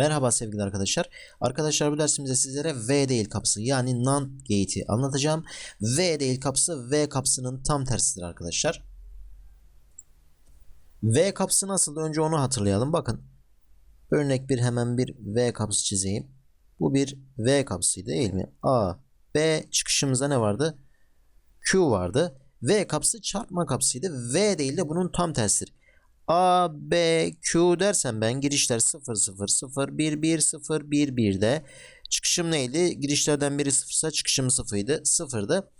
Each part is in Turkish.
Merhaba sevgili arkadaşlar. Arkadaşlar bu dersimizde sizlere V değil kapısı yani NAND gate'i anlatacağım. V değil kapısı V kapısının tam tersidir arkadaşlar. V kapısı nasıl? Önce onu hatırlayalım. Bakın. Örnek bir hemen bir V kapısı çizeyim. Bu bir V kapısıydı değil mi? A, B çıkışımızda ne vardı? Q vardı. V kapısı çarpma kapısıydı. V değil de bunun tam tersidir. A, B, Q dersem ben girişler 0, 0, 0, 1, 1, 0, 1, 1'de. Çıkışım neydi? Girişlerden biri 0 ise çıkışım 0 idi. 0'dı.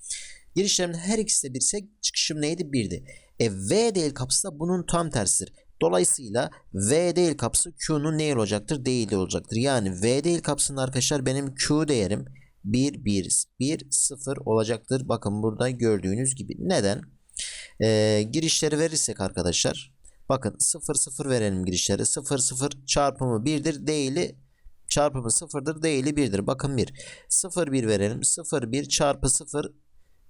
Girişlerin her ikisi de 1 ise çıkışım neydi? 1'di. E V değil kapısı da bunun tam tersidir. Dolayısıyla V değil kapısı Q'nun ne olacaktır? Değil olacaktır. Yani V değil kapısında arkadaşlar benim Q değerim 1, 1, 1, 0 olacaktır. Bakın burada gördüğünüz gibi. Neden? Ee, girişleri verirsek arkadaşlar Bakın 0 0 verelim girişleri. 0 0 çarpımı 1'dir. Değili çarpımı 0'dır. Değili 1'dir. Bakın 1. 0 1 verelim. 0 1 çarpı 0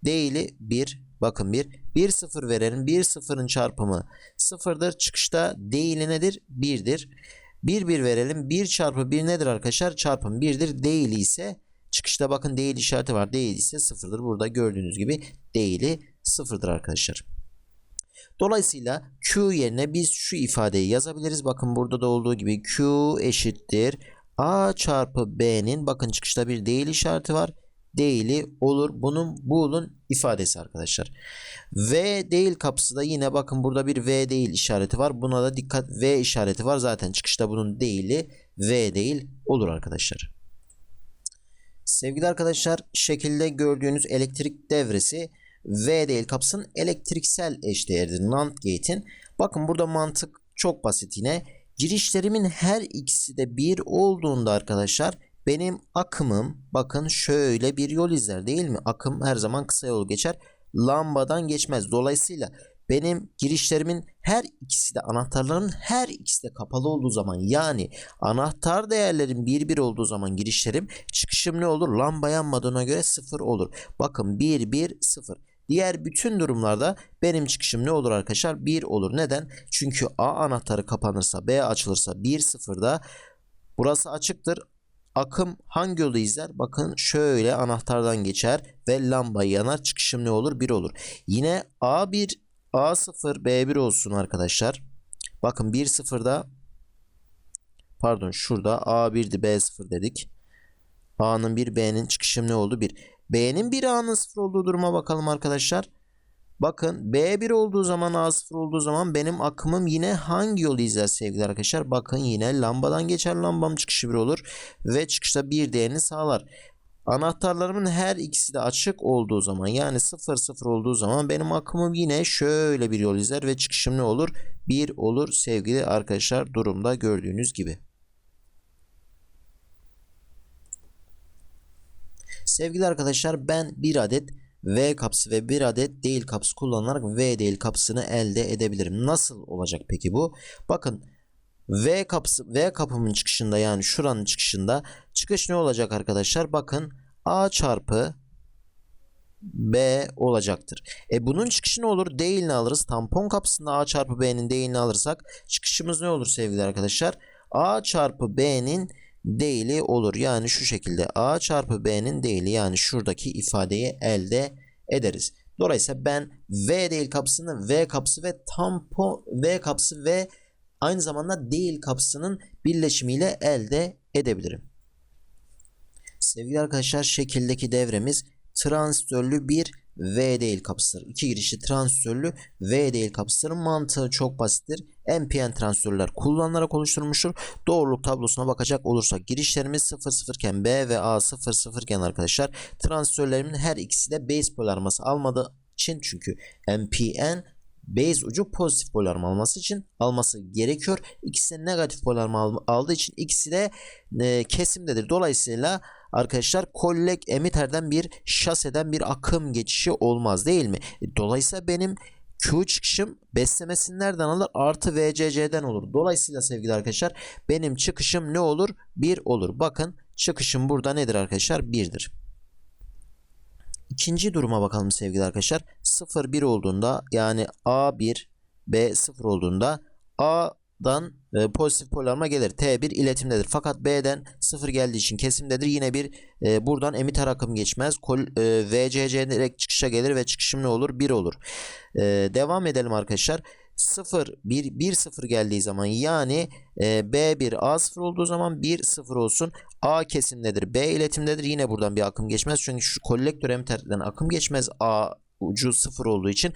değili 1. Bakın 1. 1 0 verelim. 1 0'ın çarpımı 0'dır. Çıkışta değili nedir? 1'dir. 1 1 verelim. 1 çarpı 1 nedir arkadaşlar? Çarpım 1'dir. Değili ise çıkışta bakın değil işareti var. Değil ise 0'dır. Burada gördüğünüz gibi değili 0'dır arkadaşlar. Dolayısıyla Q yerine biz şu ifadeyi yazabiliriz. Bakın burada da olduğu gibi Q eşittir. A çarpı B'nin bakın çıkışta bir değil işareti var. Değili olur. Bunun bool'un ifadesi arkadaşlar. V değil kapısı da yine bakın burada bir V değil işareti var. Buna da dikkat V işareti var. Zaten çıkışta bunun değili V değil olur arkadaşlar. Sevgili arkadaşlar şekilde gördüğünüz elektrik devresi V değil kapısının elektriksel eşdeğeridir NAND gate'in. Bakın burada mantık çok basit yine. Girişlerimin her ikisi de bir olduğunda arkadaşlar benim akımım bakın şöyle bir yol izler değil mi? Akım her zaman kısa yol geçer. Lambadan geçmez. Dolayısıyla benim girişlerimin her ikisi de anahtarların her ikisi de kapalı olduğu zaman yani anahtar değerlerin bir bir olduğu zaman girişlerim çıkışım ne olur? Lamba yanmadığına göre sıfır olur. Bakın 1 1 0. Diğer bütün durumlarda benim çıkışım ne olur arkadaşlar? 1 olur. Neden? Çünkü A anahtarı kapanırsa B açılırsa 1 0'da burası açıktır. Akım hangi yolu izler? Bakın şöyle anahtardan geçer ve lamba yanar. Çıkışım ne olur? 1 olur. Yine A1 A0 B1 olsun arkadaşlar. Bakın 1 0'da pardon şurada A1'di B0 dedik. A'nın 1 B'nin çıkışım ne oldu? 1. B'nin 1 A'nın 0 olduğu duruma bakalım arkadaşlar. Bakın B1 olduğu zaman A 0 olduğu zaman benim akımım yine hangi yolu izler sevgili arkadaşlar? Bakın yine lambadan geçer lambam çıkışı 1 olur. Ve çıkışta 1 değerini sağlar. Anahtarlarımın her ikisi de açık olduğu zaman yani 0 0 olduğu zaman benim akımım yine şöyle bir yol izler ve çıkışım ne olur? 1 olur sevgili arkadaşlar durumda gördüğünüz gibi. Sevgili arkadaşlar ben bir adet V kapısı ve bir adet değil kapısı kullanarak V değil kapısını elde edebilirim. Nasıl olacak peki bu? Bakın V kapısı V kapımın çıkışında yani şuranın çıkışında çıkış ne olacak arkadaşlar? Bakın A çarpı B olacaktır. E bunun çıkışı ne olur? Değilini alırız. Tampon kapısında A çarpı B'nin değilini alırsak çıkışımız ne olur sevgili arkadaşlar? A çarpı B'nin değili olur. Yani şu şekilde A çarpı B'nin değili yani şuradaki ifadeyi elde ederiz. Dolayısıyla ben V değil kapısını V kapısı ve tampon V kapısı ve aynı zamanda değil kapısının birleşimiyle elde edebilirim. Sevgili arkadaşlar şekildeki devremiz transistörlü bir V değil kapısıdır. İki girişli transistörlü V değil kapısıların mantığı çok basittir. NPN transistörler kullanılarak oluşturulmuştur. Doğruluk tablosuna bakacak olursak girişlerimiz 0 iken B ve A 0 iken arkadaşlar transistörlerimin her ikisi de base polarması almadığı için çünkü NPN base ucu pozitif polarma alması için alması gerekiyor. İkisi de negatif polarma aldığı için ikisi de e, kesimdedir. Dolayısıyla arkadaşlar kollek emitterden bir şaseden bir akım geçişi olmaz değil mi? E, dolayısıyla benim Q çıkışım beslemesini nereden alır? Artı VCC'den olur. Dolayısıyla sevgili arkadaşlar benim çıkışım ne olur? 1 olur. Bakın çıkışım burada nedir arkadaşlar? 1'dir. İkinci duruma bakalım sevgili arkadaşlar. 0 1 olduğunda yani A1 B 0 olduğunda A A'dan e, pozitif polarıma gelir. T1 iletimdedir. Fakat B'den 0 geldiği için kesimdedir. Yine bir e, buradan emitter akım geçmez. Kol, e, VCC direkt çıkışa gelir ve çıkışım ne olur? 1 olur. E, devam edelim arkadaşlar. 0 1 1 0 geldiği zaman yani e, B1 A0 olduğu zaman 1 0 olsun. A kesimdedir. B iletimdedir. Yine buradan bir akım geçmez. Çünkü şu kolektör emitterden akım geçmez. A ucu 0 olduğu için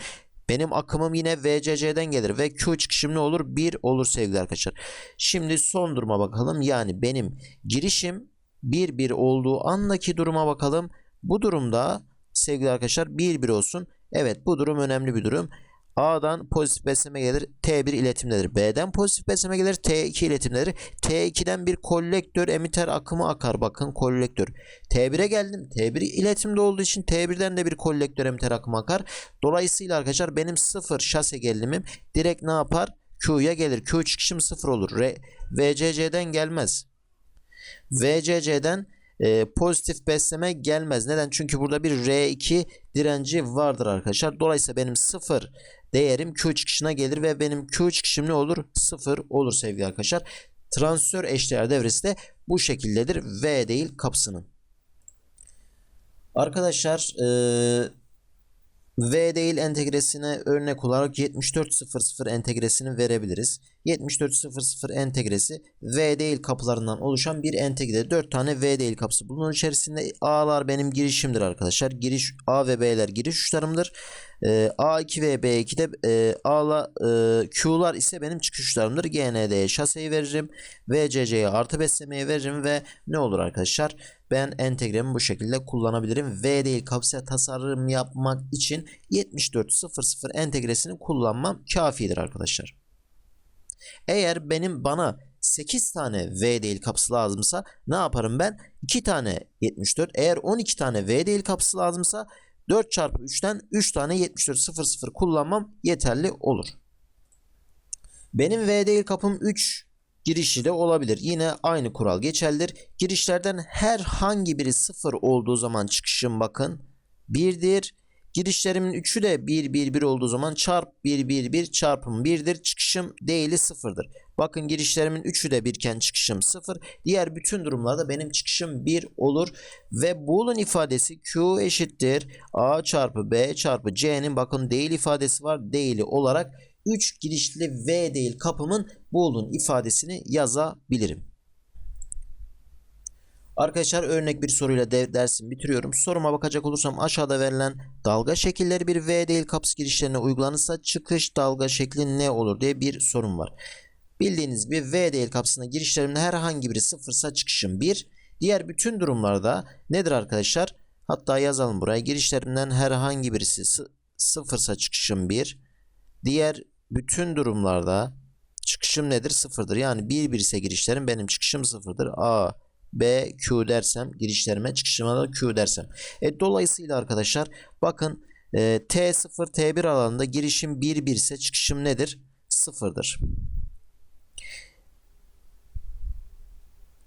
benim akımım yine VCC'den gelir ve Q çıkışım ne olur? 1 olur sevgili arkadaşlar. Şimdi son duruma bakalım. Yani benim girişim 1 1 olduğu andaki duruma bakalım. Bu durumda sevgili arkadaşlar 1 1 olsun. Evet bu durum önemli bir durum. A'dan pozitif besleme gelir. T1 iletimdedir. B'den pozitif besleme gelir. T2 iletimdedir. T2'den bir kolektör emitter akımı akar. Bakın kolektör. T1'e geldim. T1 iletimde olduğu için T1'den de bir kolektör emitter akımı akar. Dolayısıyla arkadaşlar benim sıfır şase gerilimim direkt ne yapar? Q'ya gelir. Q çıkışım sıfır olur. R VCC'den gelmez. VCC'den e, pozitif besleme gelmez. Neden? Çünkü burada bir R2 direnci vardır arkadaşlar. Dolayısıyla benim sıfır değerim Q çıkışına gelir ve benim Q çıkışım ne olur? Sıfır olur sevgili arkadaşlar. Transistör eşdeğer devresi de bu şekildedir. V değil kapısının. Arkadaşlar e, V değil entegresine örnek olarak 7400 entegresini verebiliriz. 7400 entegresi V değil kapılarından oluşan bir entegre. 4 tane V değil kapısı bulunur içerisinde. A'lar benim girişimdir arkadaşlar. Giriş A ve B'ler giriş uçlarımdır. Ee, A2 ve B2 de e, A'la e, Q'lar ise benim çıkış uçlarımdır. GND'ye şaseyi veririm. VCC'ye artı beslemeyi veririm ve ne olur arkadaşlar? Ben entegremi bu şekilde kullanabilirim. V değil kapıya tasarım yapmak için 7400 entegresini kullanmam kafidir arkadaşlar. Eğer benim bana 8 tane V değil kapısı lazımsa ne yaparım ben? 2 tane 74. Eğer 12 tane V değil kapısı lazımsa 4 çarpı 3'ten 3 tane 74 00 kullanmam yeterli olur. Benim V değil kapım 3 girişi de olabilir. Yine aynı kural geçerlidir. Girişlerden herhangi biri 0 olduğu zaman çıkışım bakın 1'dir. Girişlerimin 3'ü de 1 1 1 olduğu zaman çarp 1 1 1 çarpım 1'dir. Çıkışım değili 0'dır. Bakın girişlerimin 3'ü de 1 iken çıkışım 0. Diğer bütün durumlarda benim çıkışım 1 olur. Ve Boolean ifadesi Q eşittir. A çarpı B çarpı C'nin bakın değil ifadesi var. Değili olarak 3 girişli V değil kapımın Boolean ifadesini yazabilirim. Arkadaşlar örnek bir soruyla dersimi bitiriyorum. Soruma bakacak olursam aşağıda verilen dalga şekilleri bir V değil kapısı girişlerine uygulanırsa çıkış dalga şekli ne olur diye bir sorum var. Bildiğiniz gibi V değil kapısına girişlerimin herhangi biri sıfırsa çıkışım 1. Diğer bütün durumlarda nedir arkadaşlar? Hatta yazalım buraya. Girişlerimden herhangi birisi sıfırsa çıkışım 1. Diğer bütün durumlarda çıkışım nedir? Sıfırdır. Yani 1 bir ise girişlerim benim çıkışım sıfırdır. A, B, Q dersem girişlerime çıkışıma da Q dersem. E, dolayısıyla arkadaşlar bakın e, T0 T1 alanında girişim 1 1 ise çıkışım nedir? Sıfırdır.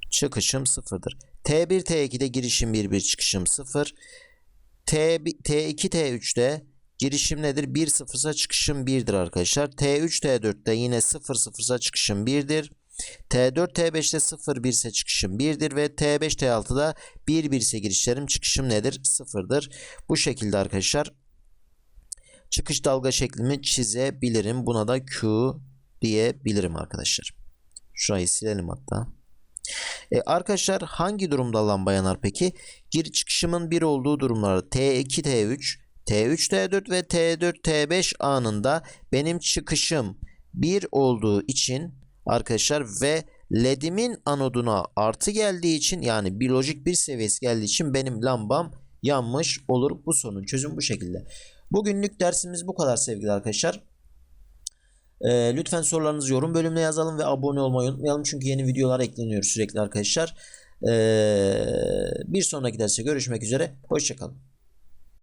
Çıkışım sıfırdır. T1 T2'de girişim 1 1 çıkışım 0. T, T2 T3'te girişim nedir? 1 0 ise çıkışım 1'dir arkadaşlar. T3 T4'te yine 0 0 ise çıkışım 1'dir. T4 T5'te 0 1 ise çıkışım 1'dir ve T5 T6'da 1 1 ise girişlerim çıkışım nedir? 0'dır. Bu şekilde arkadaşlar çıkış dalga şeklimi çizebilirim. Buna da Q diyebilirim arkadaşlar. Şurayı silelim hatta. E arkadaşlar hangi durumda lamba yanar peki? Gir çıkışımın 1 olduğu durumlarda T2 T3 T3 T4 ve T4 T5 anında benim çıkışım 1 olduğu için arkadaşlar ve LED'imin anoduna artı geldiği için yani biyolojik bir seviyesi geldiği için benim lambam yanmış olur. Bu sorunun çözümü bu şekilde. Bugünlük dersimiz bu kadar sevgili arkadaşlar. Ee, lütfen sorularınızı yorum bölümüne yazalım ve abone olmayı unutmayalım. Çünkü yeni videolar ekleniyor sürekli arkadaşlar. Ee, bir sonraki derste görüşmek üzere. Hoşçakalın.